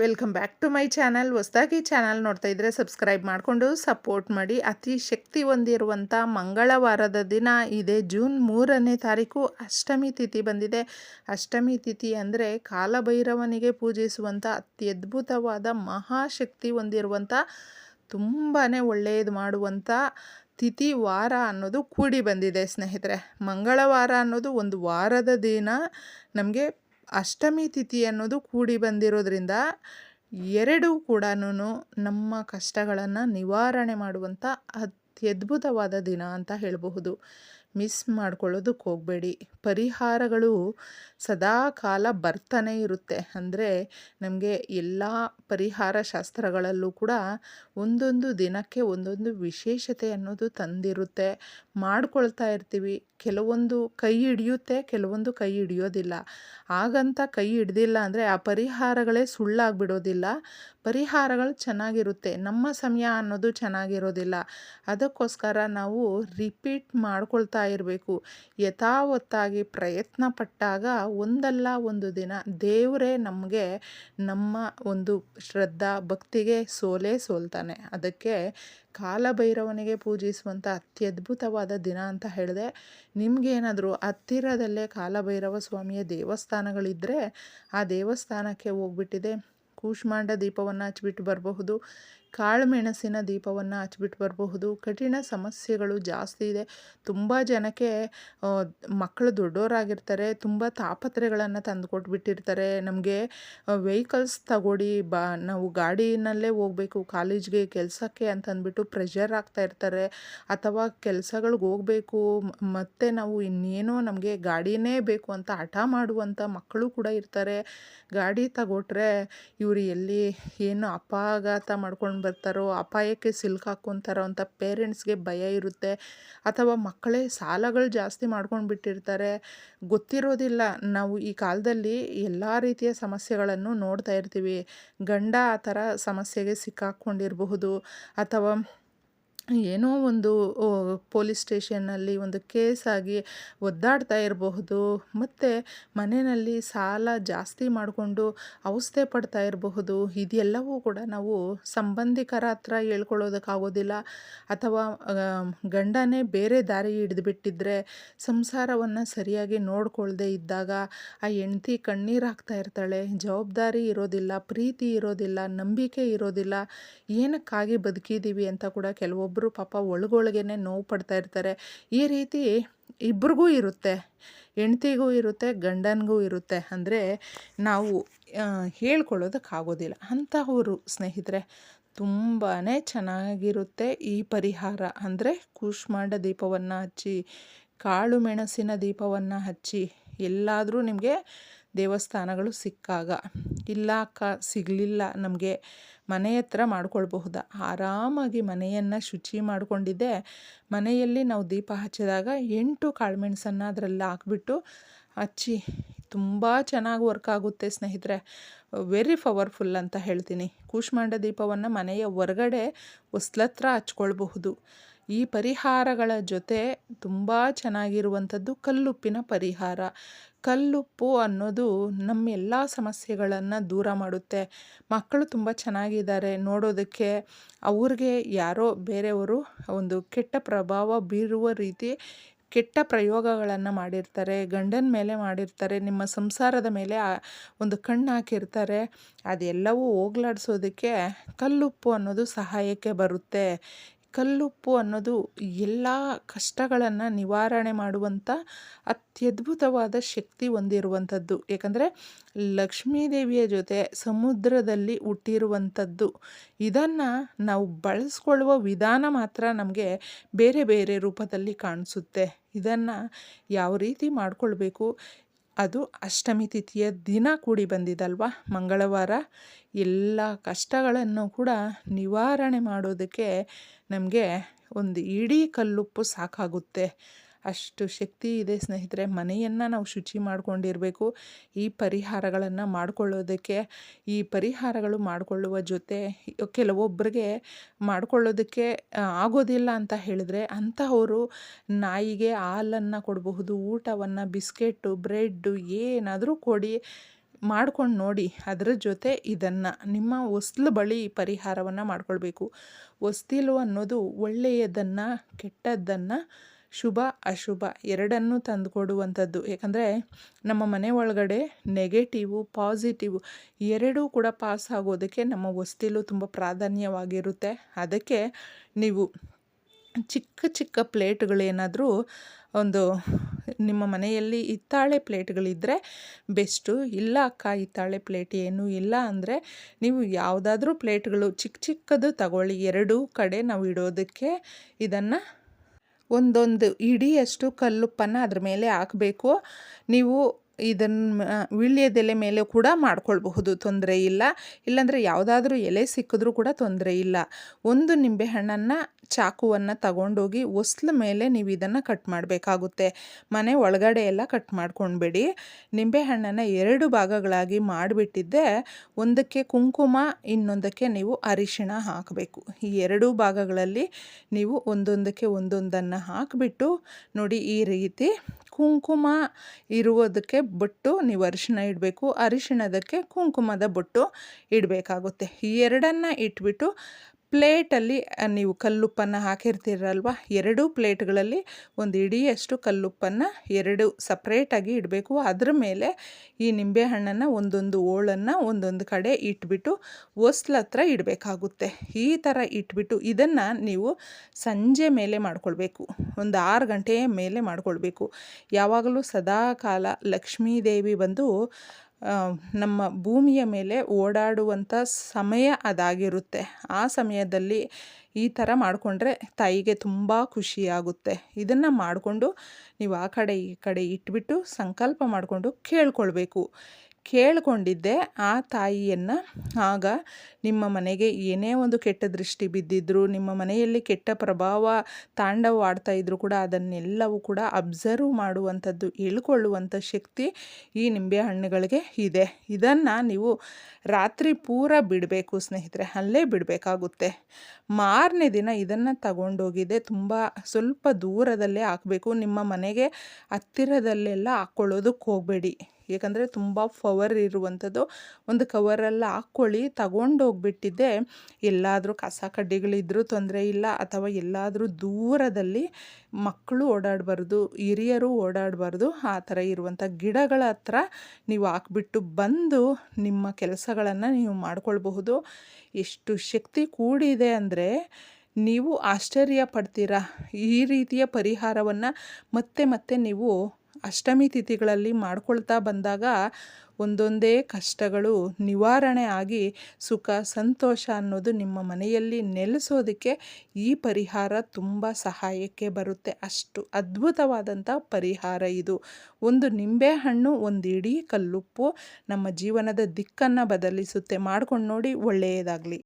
Welcome back to my channel. ಹೊಸದಾಗಿ channel ನೋಡ್ತಾ ಇದ್ದರೆ ಸಬ್ಸ್ಕ್ರೈಬ್ ಮಾಡಿಕೊಂಡು ಸಪೋರ್ಟ್ ಮಾಡಿ. ಅತಿ ಶಕ್ತಿ ಹೊಂದಿರುವಂಥ ಮಂಗಳವಾರದ ದಿನ ಇದೆ. ಜೂನ್ ಮೂರನೇ ತಾರೀಕು ಅಷ್ಟಮಿ ತಿಥಿ ಬಂದಿದೆ. ಅಷ್ಟಮಿ ತಿಥಿ ಅಂದರೆ ಕಾಲಭೈರವನಿಗೆ ಪೂಜಿಸುವಂಥ ಅತ್ಯದ್ಭುತವಾದ ಮಹಾಶಕ್ತಿ ಹೊಂದಿರುವಂಥ ತುಂಬಾ ಒಳ್ಳೆಯದು ಮಾಡುವಂಥ ತಿಥಿ ವಾರ ಅನ್ನೋದು ಕೂಡಿ ಬಂದಿದೆ ಸ್ನೇಹಿತರೆ. ಮಂಗಳವಾರ ಅನ್ನೋದು ಒಂದು ವಾರದ ದಿನ. ನಮಗೆ ಅಷ್ಟಮಿ ತಿಥಿ ಅನ್ನೋದು ಕೂಡಿ ಬಂದಿರೋದ್ರಿಂದ ಎರಡೂ ಕೂಡ ನಮ್ಮ ಕಷ್ಟಗಳನ್ನು ನಿವಾರಣೆ ಮಾಡುವಂಥ ಅತ್ಯದ್ಭುತವಾದ ದಿನ ಅಂತ ಹೇಳಬಹುದು. ಮಿಸ್ ಮಾಡ್ಕೊಳ್ಳೋದಕ್ಕೆ ಹೋಗಬೇಡಿ. ಪರಿಹಾರಗಳು ಸದಾ ಕಾಲ ಬರ್ತಾನೆ ಇರುತ್ತೆ. ಅಂದರೆ ನಮಗೆ ಎಲ್ಲ ಪರಿಹಾರ ಶಾಸ್ತ್ರಗಳಲ್ಲೂ ಕೂಡ ಒಂದೊಂದು ದಿನಕ್ಕೆ ಒಂದೊಂದು ವಿಶೇಷತೆ ಅನ್ನೋದು ತಂದಿರುತ್ತೆ. ಮಾಡ್ಕೊಳ್ತಾ ಇರ್ತೀವಿ. ಕೆಲವೊಂದು ಕೈ ಹಿಡಿಯುತ್ತೆ, ಕೆಲವೊಂದು ಕೈ ಹಿಡಿಯೋದಿಲ್ಲ. ಹಾಗಂತ ಕೈ ಹಿಡ್ದಿಲ್ಲ ಅಂದರೆ ಆ ಪರಿಹಾರಗಳೇ ಸುಳ್ಳಾಗ್ಬಿಡೋದಿಲ್ಲ. ಪರಿಹಾರಗಳು ಚೆನ್ನಾಗಿರುತ್ತೆ, ನಮ್ಮ ಸಮಯ ಅನ್ನೋದು ಚೆನ್ನಾಗಿರೋದಿಲ್ಲ. ಅದಕ್ಕೋಸ್ಕರ ನಾವು ರಿಪೀಟ್ ಮಾಡ್ಕೊಳ್ತಾ ಇರಬೇಕು. ಯಥಾವತ್ತಾಗಿ ಪ್ರಯತ್ನ ಪಟ್ಟಾಗ ಒಂದಲ್ಲ ಒಂದು ದಿನ ದೇವರೇ ನಮಗೆ ನಮ್ಮ ಒಂದು ಶ್ರದ್ಧಾ ಭಕ್ತಿಗೆ ಸೋಲೇ ಸೋಲ್ತಾನೆ. ಅದಕ್ಕೆ ಕಾಲಭೈರವನಿಗೆ ಪೂಜಿಸುವಂಥ ಅತ್ಯದ್ಭುತವಾದ ದಿನ ಅಂತ ಹೇಳಿದೆ. ನಿಮಗೇನಾದರೂ ಹತ್ತಿರದಲ್ಲೇ ಕಾಲಭೈರವ ಸ್ವಾಮಿಯ ದೇವಸ್ಥಾನಗಳಿದ್ದರೆ ಆ ದೇವಸ್ಥಾನಕ್ಕೆ ಹೋಗ್ಬಿಟ್ಟಿದೆ. ಕೂಷ್ಮಾಂಡ ದೀಪವನ್ನು ಹಚ್ಬಿಟ್ಟು ಬರಬಹುದು. ಕಾಳುಮೆಣಸಿನ ದೀಪವನ್ನು ಹಚ್ಬಿಟ್ಟು ಬರಬಹುದು. ಕಠಿಣ ಸಮಸ್ಯೆಗಳು ಜಾಸ್ತಿ ಇದೆ. ತುಂಬ ಜನಕ್ಕೆ ಮಕ್ಕಳು ದೊಡ್ಡವರಾಗಿರ್ತಾರೆ ತುಂಬ ತಾಪತ್ರೆಗಳನ್ನು ತಂದು ಕೊಟ್ಬಿಟ್ಟಿರ್ತಾರೆ ನಮಗೆ ವೆಹಿಕಲ್ಸ್ ತಗೊಡಿ, ಬಾ, ನಾವು ಗಾಡಿನಲ್ಲೇ ಹೋಗಬೇಕು, ಕಾಲೇಜ್ಗೆ ಕೆಲಸಕ್ಕೆ ಅಂತಂದ್ಬಿಟ್ಟು ಪ್ರೆಷರ್ ಆಗ್ತಾ ಇರ್ತಾರೆ. ಅಥವಾ ಕೆಲಸಗಳಿಗೆ ಹೋಗಬೇಕು ಮತ್ತು ನಾವು ಇನ್ನೇನೋ ನಮಗೆ ಗಾಡಿನೇ ಬೇಕು ಅಂತ ಹಠ ಮಾಡುವಂಥ ಮಕ್ಕಳು ಕೂಡ ಇರ್ತಾರೆ. ಗಾಡಿ ತಗೊಟ್ರೆ ಇವರು ಎಲ್ಲಿ ಏನು ಅಪಘಾತ ಮಾಡ್ಕೊಂಡು ಬರ್ತಾರೋ, ಅಪಾಯಕ್ಕೆ ಸಿಲ್ಕಾಕ್ಕೊತಾರೋ ಅಂತ ಪೇರೆಂಟ್ಸ್ಗೆ ಭಯ ಇರುತ್ತೆ. ಅಥವಾ ಮಕ್ಕಳೇ ಸಾಲಗಳು ಜಾಸ್ತಿ ಮಾಡ್ಕೊಂಡು ಬಿಟ್ಟಿರ್ತಾರೆ. ಗೊತ್ತಿರೋದಿಲ್ಲ. ನಾವು ಈ ಕಾಲದಲ್ಲಿ ಎಲ್ಲ ರೀತಿಯ ಸಮಸ್ಯೆಗಳನ್ನು ನೋಡ್ತಾ ಇರ್ತೀವಿ. ಗಂಡ ಆ ಥರ ಸಮಸ್ಯೆಗೆ ಸಿಕ್ಕಾಕ್ಕೊಂಡಿರಬಹುದು ಅಥವಾ ಏನೋ ಒಂದು ಪೊಲೀಸ್ ಸ್ಟೇಷನ್ನಲ್ಲಿ ಒಂದು ಕೇಸಾಗಿ ಒದ್ದಾಡ್ತಾ ಇರಬಹುದು, ಮತ್ತು ಮನೆಯಲ್ಲಿ ಸಾಲ ಜಾಸ್ತಿ ಮಾಡಿಕೊಂಡು ಅವಸ್ಥೆ ಪಡ್ತಾ ಇರಬಹುದು, ಇದೆಲ್ಲವೂ ಕೂಡ ನಾವು ಸಂಬಂಧಿಕರ ಹತ್ರ ಹೇಳ್ಕೊಳ್ಳೋದಕ್ಕಾಗೋದಿಲ್ಲ. ಅಥವಾ ಗಂಡನೇ ಬೇರೆ ದಾರಿ ಹಿಡಿದುಬಿಟ್ಟಿದ್ರೆ ಸಂಸಾರವನ್ನು ಸರಿಯಾಗಿ ನೋಡ್ಕೊಳ್ಳದೆ ಇದ್ದಾಗ ಆ ಹೆಂಡ್ತಿ ಕಣ್ಣೀರು ಹಾಕ್ತಾ ಇರ್ತಾಳೆ, ಜವಾಬ್ದಾರಿ ಇರೋದಿಲ್ಲ, ಪ್ರೀತಿ ಇರೋದಿಲ್ಲ, ನಂಬಿಕೆ ಇರೋದಿಲ್ಲ, ಏನಕ್ಕಾಗಿ ಬದುಕಿದ್ದೀವಿ ಅಂತ ಕೂಡ ಕೆಲವೊಬ್ಬರು ಒಬ್ಬರು ಪಾಪ ಒಳಗೊಳಗೇ ನೋವು ಪಡ್ತಾ ಇರ್ತಾರೆ. ಈ ರೀತಿ ಇಬ್ರಿಗೂ ಇರುತ್ತೆ, ಹೆಂಡ್ತಿಗೂ ಇರುತ್ತೆ, ಗಂಡನಿಗೂ ಇರುತ್ತೆ ಅಂದರೆ ನಾವು ಹೇಳ್ಕೊಳ್ಳೋದಕ್ಕಾಗೋದಿಲ್ಲ. ಅಂಥವರು ಸ್ನೇಹಿತರೆ ತುಂಬಾ ಚೆನ್ನಾಗಿರುತ್ತೆ ಈ ಪರಿಹಾರ. ಅಂದರೆ ಕೂಷ್ಮಾಂಡ ದೀಪವನ್ನು ಹಚ್ಚಿ, ಕಾಳು ಮೆಣಸಿನ ದೀಪವನ್ನು ಹಚ್ಚಿ, ಎಲ್ಲಾದರೂ ನಿಮಗೆ ದೇವಸ್ಥಾನಗಳು ಸಿಕ್ಕಾಗ. ಇಲ್ಲ ಅಕ್ಕ, ಸಿಗಲಿಲ್ಲ. ನಮಗೆ ಮನೆ ಹತ್ರ ಮಾಡ್ಕೊಳ್ಬಹುದಾ? ಆರಾಮಾಗಿ ಮನೆಯನ್ನು ಶುಚಿ ಮಾಡಿಕೊಂಡಿದ್ದೆ. ಮನೆಯಲ್ಲಿ ನಾವು ದೀಪ ಹಚ್ಚಿದಾಗ ಎಂಟು ಕಾಳುಮೆಣಸನ್ನು ಅದರಲ್ಲಿ ಹಾಕ್ಬಿಟ್ಟು ಹಚ್ಚಿ, ತುಂಬ ಚೆನ್ನಾಗಿ ವರ್ಕ್ ಆಗುತ್ತೆ ಸ್ನೇಹಿತರೆ. ವೆರಿ ಪವರ್ಫುಲ್ ಅಂತ ಹೇಳ್ತೀನಿ. ಕೂಷ್ಮಾಂಡ ದೀಪವನ್ನು ಮನೆಯ ಹೊರಗಡೆ ಹೊಸ್ಲತ್ರ ಹಚ್ಕೊಳ್ಬಹುದು. ಈ ಪರಿಹಾರಗಳ ಜೊತೆ ತುಂಬ ಚೆನ್ನಾಗಿರುವಂಥದ್ದು ಕಲ್ಲುಪ್ಪಿನ ಪರಿಹಾರ. ಕಲ್ಲುಪ್ಪು ಅನ್ನೋದು ನಮ್ಮ ಎಲ್ಲ ಸಮಸ್ಯೆಗಳನ್ನು ದೂರ ಮಾಡುತ್ತೆ. ಮಕ್ಕಳು ತುಂಬ ಚೆನ್ನಾಗಿದ್ದಾರೆ. ನೋಡೋದಕ್ಕೆ ಅವ್ರಿಗೆ ಯಾರೋ ಬೇರೆಯವರು ಒಂದು ಕೆಟ್ಟ ಪ್ರಭಾವ ಬೀರುವ ರೀತಿ ಕೆಟ್ಟ ಪ್ರಯೋಗಗಳನ್ನು ಮಾಡಿರ್ತಾರೆ. ಗಂಡನ ಮೇಲೆ ಮಾಡಿರ್ತಾರೆ. ನಿಮ್ಮ ಸಂಸಾರದ ಮೇಲೆ ಒಂದು ಕಣ್ಣು ಹಾಕಿರ್ತಾರೆ. ಅದೆಲ್ಲವೂ ಹೋಗ್ಲಾಡ್ಸೋದಕ್ಕೆ ಕಲ್ಲುಪ್ಪು ಅನ್ನೋದು ಸಹಾಯಕ್ಕೆ ಬರುತ್ತೆ. ಕಲ್ಲುಪ್ಪು ಅನ್ನೋದು ಎಲ್ಲ ಕಷ್ಟಗಳನ್ನು ನಿವಾರಣೆ ಮಾಡುವಂಥ ಅತ್ಯದ್ಭುತವಾದ ಶಕ್ತಿ ಹೊಂದಿರುವಂಥದ್ದು. ಏಕೆಂದರೆ ಲಕ್ಷ್ಮೀದೇವಿಯ ಜೊತೆ ಸಮುದ್ರದಲ್ಲಿ ಹುಟ್ಟಿರುವಂಥದ್ದು. ಇದನ್ನು ನಾವು ಬಳಸ್ಕೊಳ್ಳುವ ವಿಧಾನ ಮಾತ್ರ ನಮಗೆ ಬೇರೆ ಬೇರೆ ರೂಪದಲ್ಲಿ ಕಾಣಿಸುತ್ತೆ. ಇದನ್ನು ಯಾವ ರೀತಿ ಮಾಡಿಕೊಳ್ಬೇಕು? ಅದು ಅಷ್ಟಮಿ ತಿಥಿಯ ದಿನ ಕೂಡಿ ಬಂದಿದಲ್ವ? ಮಂಗಳವಾರ ಎಲ್ಲ ಕಷ್ಟಗಳನ್ನು ಕೂಡ ನಿವಾರಣೆ ಮಾಡೋದಕ್ಕೆ ನಮಗೆ ಒಂದು ಇಡೀ ಕಲ್ಲುಪ್ಪು ಸಾಕಾಗುತ್ತೆ. ಅಷ್ಟು ಶಕ್ತಿ ಇದೆ ಸ್ನೇಹಿತರೆ. ಮನೆಯನ್ನು ನಾವು ಶುಚಿ ಮಾಡಿಕೊಂಡಿರಬೇಕು. ಈ ಪರಿಹಾರಗಳನ್ನು ಮಾಡಿಕೊಳ್ಳೋದಕ್ಕೆ, ಈ ಪರಿಹಾರಗಳು ಮಾಡಿಕೊಳ್ಳುವ ಜೊತೆ ಕೆಲವೊಬ್ಬರಿಗೆ ಮಾಡಿಕೊಳ್ಳೋದಕ್ಕೆ ಆಗೋದಿಲ್ಲ ಅಂತ ಹೇಳಿದ್ರೆ ಅಂಥವರು ನಾಯಿಗೆ ಹಾಲನ್ನು ಕೊಡಬಹುದು, ಊಟವನ್ನು, ಬಿಸ್ಕೆಟ್ಟು, ಬ್ರೆಡ್ಡು ಏನಾದರೂ ಕೊಡಿ, ಮಾಡ್ಕೊಂಡು ನೋಡಿ. ಅದರ ಜೊತೆ ಇದನ್ನು, ನಿಮ್ಮ ಹೊಸ್ಲು ಬಳಿ ಪರಿಹಾರವನ್ನು ಮಾಡ್ಕೊಳ್ಬೇಕು. ಹೊಸ್ತಿಲು ಅನ್ನೋದು ಒಳ್ಳೆಯದನ್ನು, ಕೆಟ್ಟದ್ದನ್ನು ಶುಭ, ಅಶುಭ ಎರಡನ್ನೂ ತಂದುಕೊಡುವಂಥದ್ದು. ಯಾಕಂದರೆ ನಮ್ಮ ಮನೆ ಒಳಗಡೆ ನೆಗೆಟಿವು ಪಾಸಿಟಿವು ಎರಡೂ ಕೂಡ ಪಾಸ್ ಆಗೋದಕ್ಕೆ ನಮ್ಮ ವಸ್ತಿಲು ತುಂಬ ಪ್ರಾಧಾನ್ಯವಾಗಿರುತ್ತೆ. ಅದಕ್ಕೆ ನೀವು ಚಿಕ್ಕ ಚಿಕ್ಕ ಪ್ಲೇಟ್ಗಳೇನಾದರೂ ಒಂದು ನಿಮ್ಮ ಮನೆಯಲ್ಲಿ ಹಿತ್ತಾಳೆ ಪ್ಲೇಟ್ಗಳಿದ್ದರೆ ಬೆಸ್ಟು, ಇಲ್ಲ ಅಕ್ಕ ಹಿತ್ತಾಳೆ ಪ್ಲೇಟ್ ಏನೂ ಇಲ್ಲ ಅಂದರೆ ನೀವು ಯಾವುದಾದ್ರೂ ಪ್ಲೇಟ್ಗಳು ಚಿಕ್ಕ ಚಿಕ್ಕದು ತಗೊಳ್ಳಿ. ಎರಡೂ ಕಡೆ ನಾವು ಇಡೋದಕ್ಕೆ ಇದನ್ನು ಒಂದೊಂದು ಇಡಿಯಷ್ಟು ಕಲ್ಲುಪ್ಪನ್ನು ಅದ್ರ ಮೇಲೆ ಹಾಕಬೇಕು. ನೀವು ಇದನ್ನು ವೀಳ್ಯದೆಲೆ ಮೇಲೆ ಕೂಡ ಮಾಡ್ಕೊಳ್ಬಹುದು, ತೊಂದರೆ ಇಲ್ಲ. ಇಲ್ಲಾಂದರೆ ಯಾವುದಾದ್ರೂ ಎಲೆ ಸಿಕ್ಕಿದ್ರೂ ಕೂಡ ತೊಂದರೆ ಇಲ್ಲ. ಒಂದು ನಿಂಬೆಹಣ್ಣನ್ನು ಚಾಕುವನ್ನು ತಗೊಂಡೋಗಿ ಒಸ್ಲ ಮೇಲೆ ನೀವು ಇದನ್ನು ಕಟ್ ಮಾಡಬೇಕಾಗುತ್ತೆ. ಮನೆ ಒಳಗಡೆ ಎಲ್ಲ ಕಟ್ ಮಾಡ್ಕೊಂಡ್ಬಿಡಿ. ನಿಂಬೆಹಣ್ಣನ್ನು ಎರಡು ಭಾಗಗಳಾಗಿ ಮಾಡಿಬಿಟ್ಟಿದ್ದೆ. ಒಂದಕ್ಕೆ ಕುಂಕುಮ, ಇನ್ನೊಂದಕ್ಕೆ ನೀವು ಅರಿಶಿಣ ಹಾಕಬೇಕು. ಈ ಎರಡೂ ಭಾಗಗಳಲ್ಲಿ ನೀವು ಒಂದೊಂದಕ್ಕೆ ಒಂದೊಂದನ್ನು ಹಾಕಿಬಿಟ್ಟು ನೋಡಿ ಈ ರೀತಿ ಕುಂಕುಮ ಇರುವುದಕ್ಕೆ ಬೊಟ್ಟು ನೀವು ಅರಿಶಿಣ ಇಡಬೇಕು. ಅರಿಶಿಣದಕ್ಕೆ ಕುಂಕುಮದ ಬೊಟ್ಟು ಇಡಬೇಕಾಗುತ್ತೆ. ಈ ಎರಡನ್ನು ಇಟ್ಬಿಟ್ಟು ಪ್ಲೇಟಲ್ಲಿ ನೀವು ಕಲ್ಲುಪ್ಪನ್ನು ಹಾಕಿರ್ತೀರಲ್ವ? ಎರಡೂ ಪ್ಲೇಟ್ಗಳಲ್ಲಿ ಒಂದು ಇಡಿಯಷ್ಟು ಕಲ್ಲುಪ್ಪನ್ನು ಎರಡು ಸಪ್ರೇಟಾಗಿ ಇಡಬೇಕು. ಅದ್ರ ಮೇಲೆ ಈ ನಿಂಬೆಹಣ್ಣನ್ನು ಒಂದೊಂದು ಓಳನ್ನು ಒಂದೊಂದು ಕಡೆ ಇಟ್ಬಿಟ್ಟು ಒಸ್ಲ ಇಡಬೇಕಾಗುತ್ತೆ. ಈ ಥರ ಇಟ್ಬಿಟ್ಟು ಇದನ್ನು ನೀವು ಸಂಜೆ ಮೇಲೆ ಮಾಡ್ಕೊಳ್ಬೇಕು. ಒಂದು ಆರು ಗಂಟೆಯ ಮೇಲೆ ಮಾಡ್ಕೊಳ್ಬೇಕು. ಯಾವಾಗಲೂ ಸದಾ ಕಾಲ ಲಕ್ಷ್ಮೀದೇವಿ ಬಂದು ನಮ್ಮ ಭೂಮಿಯ ಮೇಲೆ ಓಡಾಡುವಂಥ ಸಮಯ ಅದಾಗಿರುತ್ತೆ. ಆ ಸಮಯದಲ್ಲಿ ಈ ಥರ ಮಾಡಿಕೊಂಡ್ರೆ ತಾಯಿಗೆ ತುಂಬ ಖುಷಿಯಾಗುತ್ತೆ. ಇದನ್ನು ಮಾಡಿಕೊಂಡು ನೀವು ಆ ಕಡೆ ಈ ಕಡೆ ಇಟ್ಬಿಟ್ಟು ಸಂಕಲ್ಪ ಮಾಡಿಕೊಂಡು ಕೇಳ್ಕೊಳ್ಬೇಕು. ಕೇಳಿಕೊಂಡಿದ್ದೆ ಆ ತಾಯಿಯನ್ನು. ಆಗ ನಿಮ್ಮ ಮನೆಗೆ ಏನೇ ಒಂದು ಕೆಟ್ಟ ದೃಷ್ಟಿ ಬಿದ್ದಿದ್ರು, ನಿಮ್ಮ ಮನೆಯಲ್ಲಿ ಕೆಟ್ಟ ಪ್ರಭಾವ ತಾಂಡವಾಡ್ತಾ ಇದ್ದರೂ ಕೂಡ ಅದನ್ನೆಲ್ಲವೂ ಕೂಡ ಅಬ್ಸರ್ವ್ ಮಾಡುವಂಥದ್ದು ಇಳ್ಕೊಳ್ಳುವಂಥ ಶಕ್ತಿ ಈ ನಿಂಬೆ ಹಣ್ಣುಗಳಿಗೆ ಇದೆ. ಇದನ್ನು ನೀವು ರಾತ್ರಿ ಪೂರ ಬಿಡಬೇಕು ಸ್ನೇಹಿತರೆ, ಅಲ್ಲೇ ಬಿಡಬೇಕಾಗುತ್ತೆ. ಮಾರನೇ ದಿನ ಇದನ್ನು ತಗೊಂಡೋಗಿದೆ ತುಂಬ ಸ್ವಲ್ಪ ದೂರದಲ್ಲೇ ಹಾಕಬೇಕು. ನಿಮ್ಮ ಮನೆಗೆ ಹತ್ತಿರದಲ್ಲೆಲ್ಲ ಹಾಕ್ಕೊಳ್ಳೋದಕ್ಕೆ ಹೋಗಬೇಡಿ. ಏಕೆಂದರೆ ತುಂಬ ಫವರ್ ಇರುವಂಥದ್ದು ಒಂದು ಕವರಲ್ಲಿ ಹಾಕ್ಕೊಳ್ಳಿ, ತಗೊಂಡೋಗ್ಬಿಟ್ಟಿದ್ದೆ. ಎಲ್ಲಾದರೂ ಕಸ ಕಡ್ಡಿಗಳಿದ್ದರೂ ತೊಂದರೆ ಇಲ್ಲ, ಅಥವಾ ಎಲ್ಲಾದರೂ ದೂರದಲ್ಲಿ ಮಕ್ಕಳು ಓಡಾಡಬಾರ್ದು, ಹಿರಿಯರು ಓಡಾಡಬಾರ್ದು, ಆ ಥರ ಇರುವಂಥ ಗಿಡಗಳ ಹತ್ರ ನೀವು ಹಾಕ್ಬಿಟ್ಟು ಬಂದು ನಿಮ್ಮ ಕೆಲಸಗಳನ್ನು ನೀವು ಮಾಡಿಕೊಳ್ಬಹುದು. ಎಷ್ಟು ಶಕ್ತಿ ಕೂಡಿದೆ ಅಂದರೆ ನೀವು ಆಶ್ಚರ್ಯ ಪಡ್ತೀರಾ? ಈ ರೀತಿಯ ಪರಿಹಾರವನ್ನು ಮತ್ತೆ ಮತ್ತೆ ನೀವು ಅಷ್ಟಮಿ ತಿಥಿಗಳಲ್ಲಿ ಮಾಡ್ಕೊಳ್ತಾ ಬಂದಾಗ ಒಂದೊಂದೇ ಕಷ್ಟಗಳು ನಿವಾರಣೆ ಆಗಿ ಸುಖ, ಸಂತೋಷ ಅನ್ನೋದು ನಿಮ್ಮ ಮನೆಯಲ್ಲಿ ನೆಲೆಸೋದಕ್ಕೆ ಈ ಪರಿಹಾರ ತುಂಬ ಸಹಾಯಕ್ಕೆ ಬರುತ್ತೆ. ಅಷ್ಟು ಅದ್ಭುತವಾದಂಥ ಪರಿಹಾರ ಇದು. ಒಂದು ನಿಂಬೆಹಣ್ಣು ಒಂದು ಇಡೀ ಕಲ್ಲುಪ್ಪು ನಮ್ಮ ಜೀವನದ ದಿಕ್ಕನ್ನು ಬದಲಿಸುತ್ತೆ. ಮಾಡ್ಕೊಂಡು ನೋಡಿ ಒಳ್ಳೆಯದಾಗಲಿ.